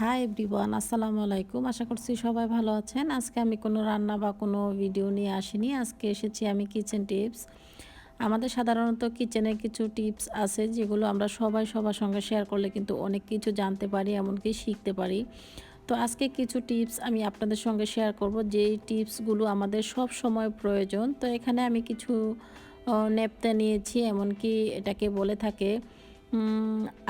Hi everyone আসসালামু আলাইকুম। আশা করছি সবাই ভালো আছেন। আজকে আমি কোনো রান্না বা কোনো ভিডিও নিয়ে আসিনি। আজকে এসেছি আমি কিচেন টিপস আমাদের সাধারণত কিচেনে কিছু টিপস আছে যেগুলো আমরা সবাই সবার সঙ্গে শেয়ার করলে কিন্তু অনেক কিছু জানতে পারি, এমনকি শিখতে পারি। তো আজকে কিছু টিপস আমি আপনাদের সঙ্গে শেয়ার করব। যেই টিপসগুলো আমাদের সব সময় প্রয়োজন। তো এখানে আমি কিছু নেপতে নিয়েছি, এমনকি এটাকে বলে থাকে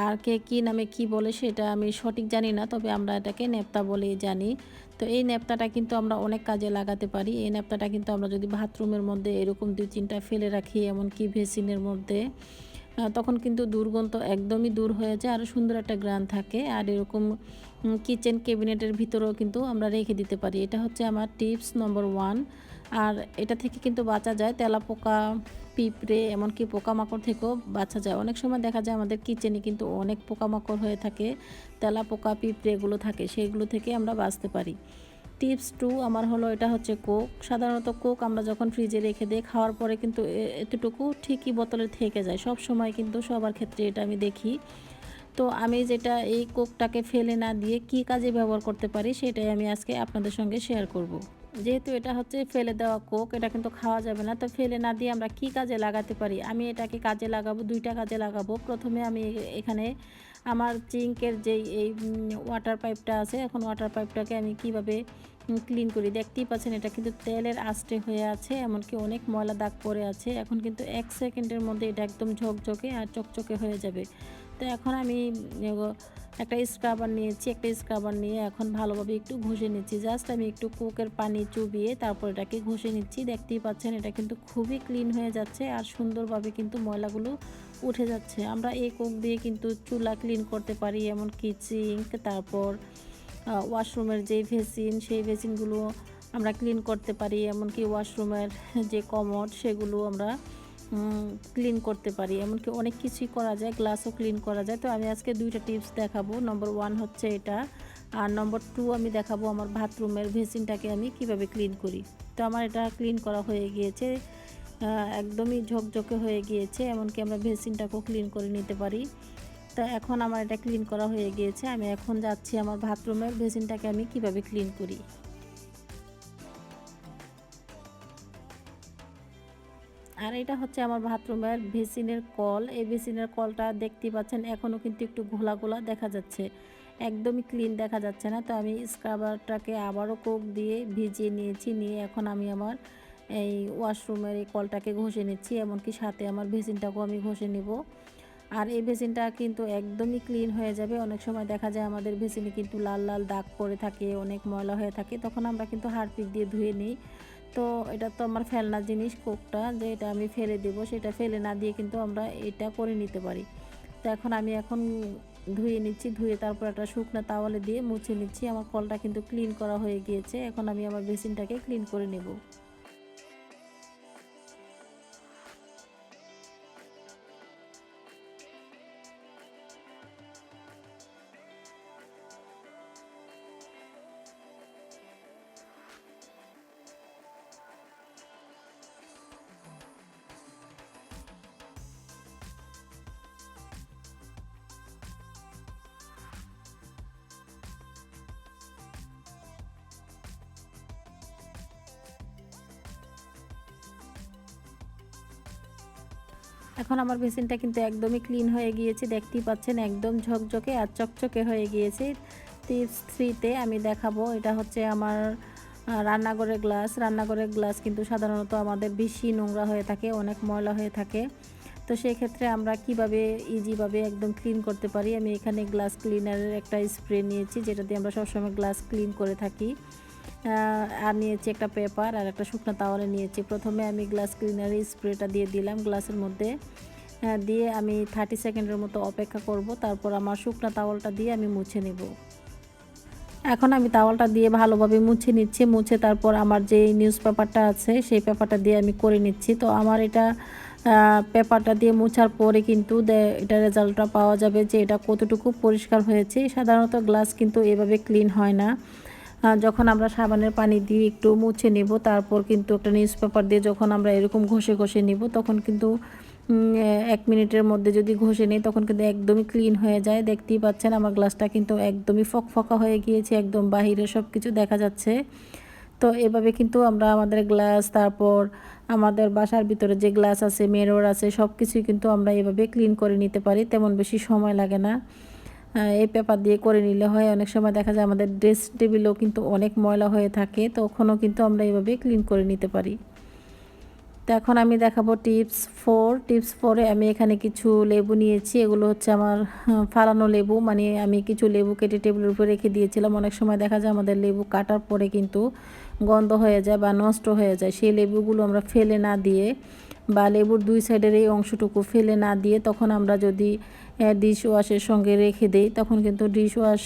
আর কে কী নামে কি বলে সেটা আমি সঠিক জানি না, তবে আমরা এটাকে নেপ্তা বলেই জানি। তো এই নেপ্তাটা কিন্তু আমরা অনেক কাজে লাগাতে পারি। এই নেপ্তাটা কিন্তু আমরা যদি বাথরুমের মধ্যে এরকম দুই তিনটা ফেলে রাখি, এমনকি ভেসিনের মধ্যে তখন কিন্তু দুর্গন্ধ একদমই দূর হয়ে যায় আর সুন্দর একটা গ্রান থাকে। আর এরকম কিচেন ক্যাবিনেটের ভিতরেও কিন্তু আমরা রেখে দিতে পারি। এটা হচ্ছে আমার টিপস নম্বর ওয়ান আর এটা থেকে কিন্তু বাঁচা যায়। তেলাপোকা, পিঁপড়ে, এমনকি পোকামাকড় থেকেও বাঁচা যায়। অনেক সময় দেখা যায় আমাদের কিচেনে কিন্তু অনেক পোকামাকড় হয়ে থাকে তেলা পোকা পিঁপড়ে এগুলো থাকে, সেইগুলো থেকে আমরা বাঁচতে পারি। টিপস টু আমার হলো এটা হচ্ছে কোক। সাধারণত কোক আমরা যখন ফ্রিজে রেখে দিই, খাওয়ার পরে কিন্তু এতটুকু ঠিকই বোতলে থেকে যায়। সব সময় কিন্তু সবার ক্ষেত্রে এটা আমি দেখি। তো আমি যেটা এই কোকটাকে ফেলে না দিয়ে কি কাজে ব্যবহার করতে পারি, সেটাই আমি আজকে আপনাদের সঙ্গে শেয়ার করব। যেহেতু এটা হচ্ছে ফেলে দেওয়া কোক, এটা কিন্তু খাওয়া যাবে না। তো ফেলে না দিয়ে আমরা কি কাজে লাগাতে পারি? আমি এটাকে কাজে লাগাবো, দুইটা কাজে লাগাবো। প্রথমে আমি এখানে আমার চিঙ্কের যেই, এই ওয়াটার পাইপটা আছে, এখন ওয়াটার পাইপটাকে আমি কীভাবে ক্লিন করি? দেখতেই পাচ্ছেন, এটা কিন্তু তেলের আস্টে হয়ে আছে, এমনকি অনেক ময়লা দাগ পড়ে আছে। এখন কিন্তু এক সেকেন্ডের মধ্যে এটা একদম ঝকঝকে আর চকচকে হয়ে যাবে। তো এখন আমি একটা স্ক্রাবার নিয়েছি, একটা স্ক্রাবার নিয়ে এখন ভালোভাবে একটু ঘষে নিচ্ছি। জাস্ট আমি একটু কোকের পানি চুবিয়ে তারপর এটাকে ঘষে নিচ্ছি। দেখতেই পাচ্ছেন, এটা কিন্তু খুবই ক্লিন হয়ে যাচ্ছে আর সুন্দরভাবে কিন্তু ময়লাগুলো উঠে যাচ্ছে। আমরা এই কোক দিয়ে কিন্তু চুলা ক্লিন করতে পারি এমনকি চিঙ্ক তারপর ওয়াশরুমের যে ভেসিন সেই ভেসিনগুলো আমরা ক্লিন করতে পারি। এমনকি ওয়াশরুমের যে কমোড সেগুলো আমরা ক্লিন করতে পারি। এমনকি অনেক কিছুই করা যায় গ্লাসও ক্লিন করা যায়। তো আমি আজকে দুইটা টিপস দেখাবো। নম্বর ওয়ান হচ্ছে এটা। আর নম্বর টু আমি দেখাবো আমার বাথরুমের ভেসিনটাকে আমি কীভাবে ক্লিন করি। তো আমার এটা ক্লিন করা হয়ে গিয়েছে। একদমই ঝকঝকে হয়ে গিয়েছে। এমনকি আমরা ভেসিনটাকেও ক্লিন করে নিতে পারি। তো এখন আমার এটা ক্লিন করা হয়ে গিয়েছে। আমি এখন যাচ্ছি আমার বাথরুমের ভেসিনটাকে আমি কীভাবে ক্লিন করি। আর এটা হচ্ছে আমার বাথরুমের ভেসিনের কল। এই ভেসিনের কলটা দেখতে পাচ্ছেন এখনও কিন্তু একটু ঘোলা ঘোলা দেখা যাচ্ছে। একদমই ক্লিন দেখা যাচ্ছে না। তো আমি স্ক্রাবারটাকে আবারও কোক দিয়ে ভিজিয়ে নিয়েছি, নিয়ে এখন আমি আমার এই ওয়াশরুমের এই কলটাকে ঘষে নিচ্ছি, এমনকি সাথে আমার ভেসিনটাকেও আমি ঘষে নিব। আর এই ভেসিনটা কিন্তু একদমই ক্লিন হয়ে যাবে। অনেক সময় দেখা যায় আমাদের ভেসিনে কিন্তু লাল লাল দাগ পড়ে থাকে, অনেক ময়লা হয়ে থাকে, তখন আমরা কিন্তু হারপিক দিয়ে ধুয়ে নিই। তো এটা তো আমার ফেলনা জিনিস, কোকটা, যে এটা আমি ফেলে দেব, সেটা ফেলে না দিয়ে কিন্তু আমরা এটা করে নিতে পারি। তো এখন আমি এখন ধুয়ে নিচ্ছি, ধুয়ে তারপর একটা শুকনো তাওয়ালে দিয়ে মুছে নিচ্ছি। আমার কলটা কিন্তু ক্লিন করা হয়ে গিয়েছে। এখন আমি আমার বেসিনটাকে ক্লিন করে নেব। এখন আমার বেসিনটা কিন্তু একদমই ক্লিন হয়ে গিয়েছে, দেখতেই পাচ্ছেন একদম ঝকঝকে আর চকচকে হয়ে গিয়েছে। টিপস থ্রিতে আমি দেখাবো, এটা হচ্ছে আমার রান্নাঘরের গ্লাস রান্নাঘরের গ্লাস কিন্তু সাধারণত আমাদের বেশি নোংরা হয়ে থাকে, অনেক ময়লা হয়ে থাকে। তো সেই ক্ষেত্রে আমরা কীভাবে ইজিভাবে একদম ক্লিন করতে পারি? আমি এখানে গ্লাস ক্লিনারের একটা স্প্রে নিয়েছি, যেটা দিয়ে আমরা সবসময় গ্লাস ক্লিন করে থাকি। আর নিয়েছি একটা পেপার আর একটা শুকনো তাওয়ালে নিয়েছি। প্রথমে আমি গ্লাস ক্লিনারের স্প্রেটা দিয়ে দিলাম গ্লাসের মধ্যে। দিয়ে আমি থার্টি সেকেন্ডের মতো অপেক্ষা করব, তারপর আমার শুকনো তাওয়ালটা দিয়ে আমি মুছে নেব। এখন আমি তাওয়ালটা দিয়ে ভালোভাবে মুছে নিচ্ছি, মুছে তারপর আমার যে নিউজ পেপারটা আছে, সেই পেপারটা দিয়ে আমি করে নিচ্ছি। তো আমার এটা পেপারটা দিয়ে মুছার পরে কিন্তু এটা রেজাল্টটা পাওয়া যাবে যে এটা কতটুকু পরিষ্কার হয়েছে। সাধারণত গ্লাস কিন্তু এভাবে ক্লিন হয় না। যখন আমরা সাবানের পানি দিয়ে একটু মুছে নিব, তারপর কিন্তু একটা নিউজ পেপার দিয়ে যখন আমরা এরকম ঘষে ঘষে নিব, তখন কিন্তু এক মিনিটের মধ্যে যদি ঘষে নিই, তখন কিন্তু একদমই ক্লিন হয়ে যায়। দেখতেই পাচ্ছেন আমার গ্লাসটা কিন্তু একদমই ফকফকা হয়ে গিয়েছে, একদম বাহিরে সব কিছু দেখা যাচ্ছে। তো এভাবে কিন্তু আমরা আমাদের গ্লাস, তারপর আমাদের বাসার ভিতরে যে গ্লাস আছে মেরর আছে সব কিছুই কিন্তু আমরা এভাবে ক্লিন করে নিতে পারি, তেমন বেশি সময় লাগে না। এই পেপার দিয়ে করে নিলে হয়। অনেক সময় দেখা যায় আমাদের ড্রেস টেবিলও কিন্তু অনেক ময়লা হয়ে থাকে তখনও কিন্তু আমরা এভাবে ক্লিন করে নিতে পারি। তো এখন আমি দেখাবো টিপস ফোর। টিপস ফোরে আমি এখানে কিছু লেবু নিয়েছি। এগুলো হচ্ছে আমার ফালানো লেবু। মানে আমি কিছু লেবু কেটে টেবিলের উপরে রেখে দিয়েছিলাম। অনেক সময় দেখা যায় আমাদের লেবু কাটার পরে কিন্তু গন্ধ হয়ে যায় বা নষ্ট হয়ে যায়। সেই লেবুগুলো আমরা ফেলে না দিয়ে বা লেবুর দুই সাইডের এই অংশটুকু ফেলে না দিয়ে তখন আমরা যদি ডিশ ওয়াশের সঙ্গে রেখে দিই, তখন কিন্তু ডিশ ওয়াশ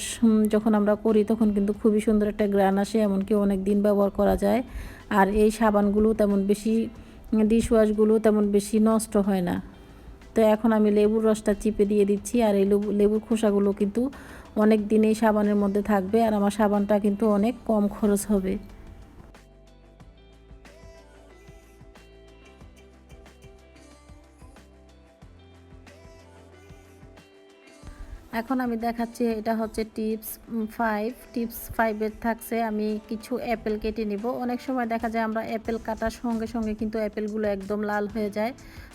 যখন আমরা করি তখন কিন্তু খুবই সুন্দর একটা গ্রান আসে। এমনকি অনেক দিন ব্যবহার করা যায়। আর এই সাবানগুলো তেমন বেশি ডিশ ওয়াশগুলো তেমন বেশি নষ্ট হয় না। তো এখন আমি লেবুর রসটা চিপে দিয়ে দিচ্ছি আর এই লেবু লেবুর খোসাগুলো কিন্তু অনেক দিনেই সাবানের মধ্যে থাকবে আর আমার সাবানটা কিন্তু অনেক কম খরচ হবে। এখন আমি দেখাচ্ছি, এটা হচ্ছে টিপস ফাইভ। টিপস ফাইভের থাকছে, আমি কিছু অ্যাপেল কেটে নিব। অনেক সময় দেখা যায় আমরা অ্যাপেল কাটার সঙ্গে সঙ্গে কিন্তু অ্যাপেলগুলো একদম লাল হয়ে যায়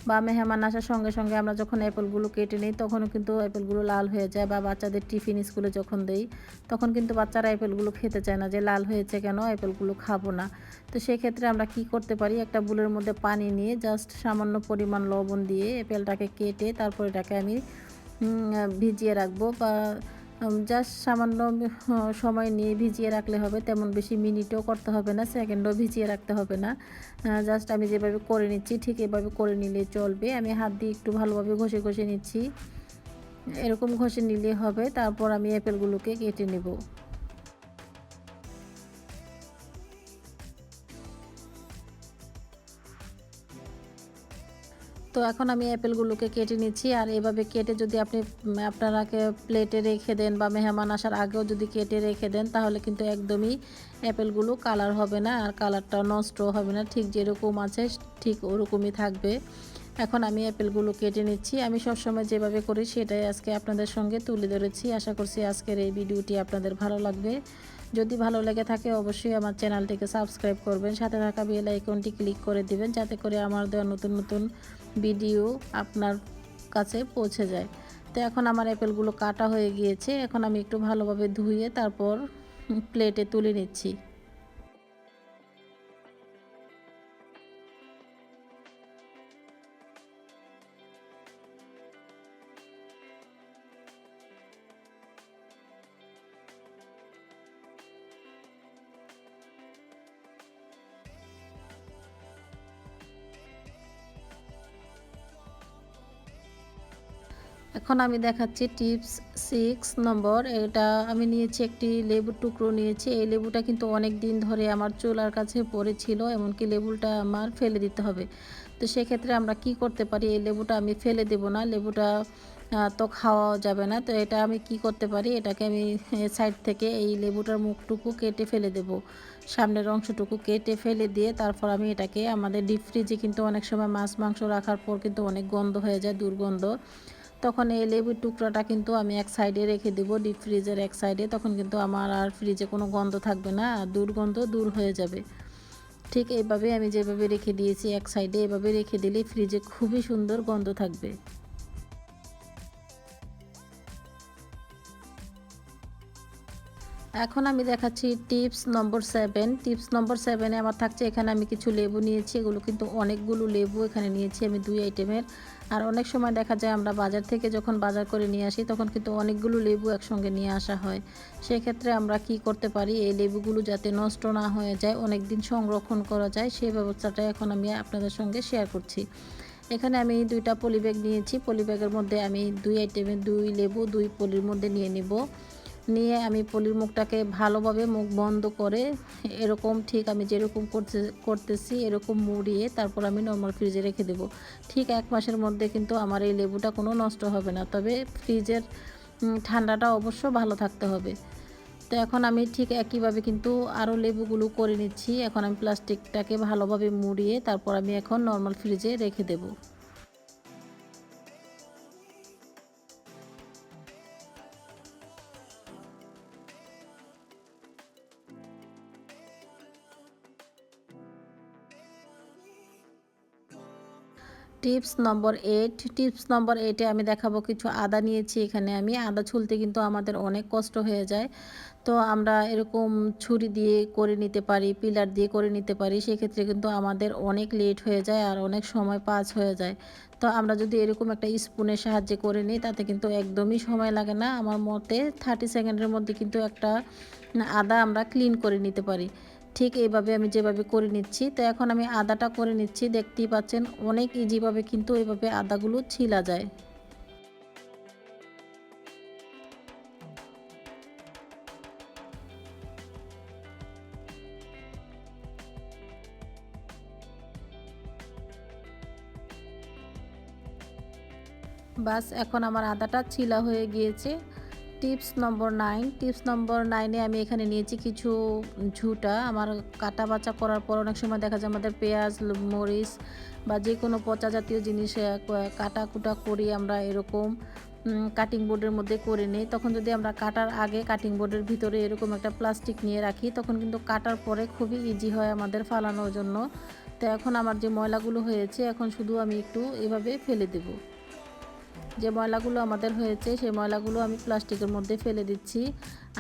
বা মেহমান আসার সঙ্গে সঙ্গে আমরা যখন অ্যাপেলগুলো কেটে নিই, তখনও কিন্তু অ্যাপেলগুলো লাল হয়ে যায় বা বাচ্চাদের টিফিন স্কুলে যখন দেই, তখন কিন্তু বাচ্চারা অ্যাপেলগুলো খেতে চায় না যে লাল হয়েছে কেন, অ্যাপেলগুলো খাব না। তো সেক্ষেত্রে আমরা কি করতে পারি, একটা বুলের মধ্যে পানি নিয়ে জাস্ট সামান্য পরিমাণ লবণ দিয়ে অ্যাপেলটাকে কেটে তারপর এটাকে আমি ভিজিয়ে রাখব বা জাস্ট সামান্য সময় নিয়ে ভিজিয়ে রাখলে হবে, তেমন বেশি মিনিটও করতে হবে না, সেকেন্ডও ভিজিয়ে রাখতে হবে না। জাস্ট আমি যেভাবে করে নিচ্ছি, ঠিক এভাবে করে নিলে চলবে। আমি হাত দিয়ে একটু ভালোভাবে ঘষে ঘষে নিচ্ছি। এরকম ঘষে নিলে হবে, তারপর আমি অ্যাপেলগুলোকে কেটে নেব। তো এখন আমি অ্যাপেলগুলোকে কেটে নিচ্ছি আর এভাবে কেটে যদি আপনি আপনারাকে প্লেটে রেখে দেন বা মেহমান আসার আগেও যদি কেটে রেখে দেন, তাহলে কিন্তু একদমই অ্যাপেলগুলো কালার হবে না আর কালারটা নষ্ট হবে না। ঠিক যেরকম আছে, ঠিক ওরকমই থাকবে। এখন আমি অ্যাপেলগুলো কেটে নিচ্ছি। আমি সবসময় যেভাবে করি সেটাই আজকে আপনাদের সঙ্গে তুলে ধরেছি। আশা করছি আজকের এই ভিডিওটি আপনাদের ভালো লাগবে। যদি ভালো লেগে থাকে অবশ্যই আমার চ্যানেলটিকে সাবস্ক্রাইব করবেন। সাথে থাকা বেল আইকনটি ক্লিক করে দিবেন, যাতে করে আমার দেওয়া নতুন নতুন ভিডিও আপনার কাছে পৌঁছে যায়। তো এখন আমার অ্যাপেলগুলো কাটা হয়ে গিয়েছে। এখন আমি একটু ভালোভাবে ধুয়ে তারপর প্লেটে তুলে নিচ্ছি। এখন আমি দেখাচ্ছি টিপস সিক্স নম্বর। এটা আমি নিয়েছি একটি লেবুর টুকরো নিয়েছি। এই লেবুটা কিন্তু অনেক দিন ধরে আমার চুলার কাছে পড়েছিল, এমনকি লেবুটা আমার ফেলে দিতে হবে। তো সেক্ষেত্রে আমরা কি করতে পারি? এই লেবুটা আমি ফেলে দেব না, লেবুটা তো খাওয়া যাবে না। তো এটা আমি কি করতে পারি? এটাকে আমি সাইড থেকে এই লেবুটার মুখটুকু কেটে ফেলে দেব। সামনের অংশটুকু কেটে ফেলে দিয়ে তারপর আমি এটাকে আমাদের ডিপ ফ্রিজে কিন্তু অনেক সময় মাছ, মাংস রাখার পর কিন্তু অনেক গন্ধ হয়ে যায়, দুর্গন্ধ। তখন এই লেবুর টুকরাটা কিন্তু আমি এক সাইডে রেখে দেবো ডিপ ফ্রিজের এক সাইডে, তখন কিন্তু আমার আর ফ্রিজে কোনো গন্ধ থাকবে না, আর দুর্গন্ধ দূর হয়ে যাবে। ঠিক এইভাবে আমি যেভাবে রেখে দিয়েছি এক সাইডে, এভাবে রেখে দিলে ফ্রিজে খুবই সুন্দর গন্ধ থাকবে। এখন আমি দেখাচ্ছি tips number seven tips number সেভেনে আমার থাকছে, এখানে আমি কিছু লেবু নিয়েছি, এগুলো কিন্তু অনেকগুলো লেবু এখানে নিয়েছি, আমি দুই আইটেমের আর অনেক সময় দেখা যায় আমরা বাজার থেকে যখন বাজার করে নিয়ে আসি, তখন কিন্তু অনেকগুলো লেবু একসঙ্গে নিয়ে আসা হয়। সেক্ষেত্রে আমরা কি করতে পারি, এই লেবুগুলো যাতে নষ্ট না হয়ে যায় অনেক দিন সংরক্ষণ করা যায় সেই ব্যবস্থাটা এখন আমি আপনাদের সঙ্গে শেয়ার করছি। এখানে আমি দুইটা পলিব্যাগ নিয়েছি। পলিব্যাগের মধ্যে আমি দুই আইটেমে দুই লেবু, দুই পলির মধ্যে নিয়ে নিব। নিয়ে আমি পলির মুখটাকে ভালোভাবে মুখ বন্ধ করে এরকম ঠিক আমি যেরকম করতে, করতেছি এরকম মুড়িয়ে তারপর আমি নর্মাল ফ্রিজে রেখে দেব। ঠিক এক মাসের মধ্যে কিন্তু আমার এই লেবুটা কোনো নষ্ট হবে না, তবে ফ্রিজের ঠান্ডাটা অবশ্য ভালো থাকতে হবে। তো এখন আমি ঠিক একইভাবে কিন্তু আরও লেবুগুলো করে নিচ্ছি। এখন আমি প্লাস্টিকটাকে ভালোভাবে মুড়িয়ে তারপর আমি এখন নর্মাল ফ্রিজে রেখে দেবো। Tips number eight tips number এইটে আমি দেখাবো কিছু আদা নিয়েছি এখানে আমি। আদা ছুলতে কিন্তু আমাদের অনেক কষ্ট হয়ে যায়। তো আমরা এরকম ছুরি দিয়ে করে নিতে পারি, পিলার দিয়ে করে নিতে পারি, সেক্ষেত্রে কিন্তু আমাদের অনেক লেট হয়ে যায় আর অনেক সময় পাস হয়ে যায়। তো আমরা যদি এরকম একটা স্পুনের সাহায্যে করে নিই, তাতে কিন্তু একদমই সময় লাগে না। আমার মতে থার্টি সেকেন্ডের মধ্যে কিন্তু একটা আদা আমরা ক্লিন করে নিতে পারি। ঠিক এইভাবে আমি যেভাবে করে নিচ্ছি। তো এখন আমি আদাটা করে নিচ্ছি। দেখতেই পাচ্ছেন অনেক ইজিভাবে কিন্তু এইভাবে আদাগুলো ছিলা যায়। বাস, এখন আমার আদাটা ছিলা হয়ে গিয়েছে। Tips number nine. Tips number নাইনে আমি এখানে নিয়েছি কিছু ঝুটা। আমার কাটা বাচা করার পর অনেক সময় দেখা যায় আমাদের পেঁয়াজ, মরিচ বা যে কোনো পচা জাতীয় জিনিস কাটা কুটা করি আমরা এরকম কাটিং বোর্ডের মধ্যে করে নিই। তখন যদি আমরা কাটার আগে কাটিং বোর্ডের ভিতরে এরকম একটা প্লাস্টিক নিয়ে রাখি, তখন কিন্তু কাটার পরে খুবই ইজি হয় আমাদের ফালানোর জন্য। তো এখন আমার যে ময়লাগুলো হয়েছে, এখন শুধু আমি একটু এভাবে ফেলে দেবো। যে ময়লাগুলো আমাদের হয়েছে, সেই ময়লাগুলো আমি প্লাস্টিকের মধ্যে ফেলে দিচ্ছি।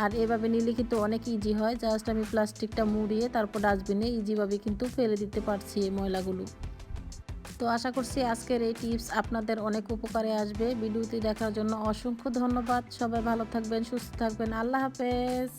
আর এভাবে নিলে কিন্তু অনেক ইজি হয়। জাস্ট আমি প্লাস্টিকটা মুড়িয়ে তারপর ডাস্টবিনে ইজিভাবে কিন্তু ফেলে দিতে পারছি এই ময়লাগুলো। তো আশা করছি আজকের এই টিপস আপনাদের অনেক উপকারে আসবে। ভিডিওটি দেখার জন্য অসংখ্য ধন্যবাদ। সবাই ভালো থাকবেন, সুস্থ থাকবেন। আল্লাহ হাফেজ।